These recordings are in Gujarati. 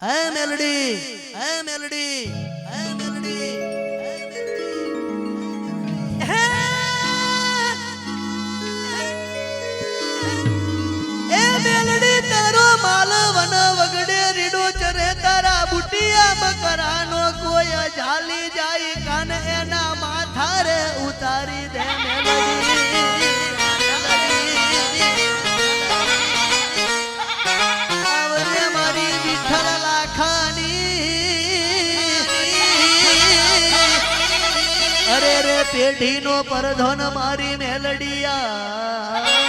મેલડી હે મેલડી હે મેલડી હે અરે રે પેઢીનો પરધન મારી મેલડિયા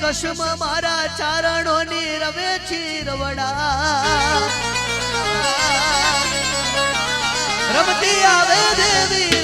કસમ મારા ચારણોની રવે છીરવડા. રમતી આવે દેવી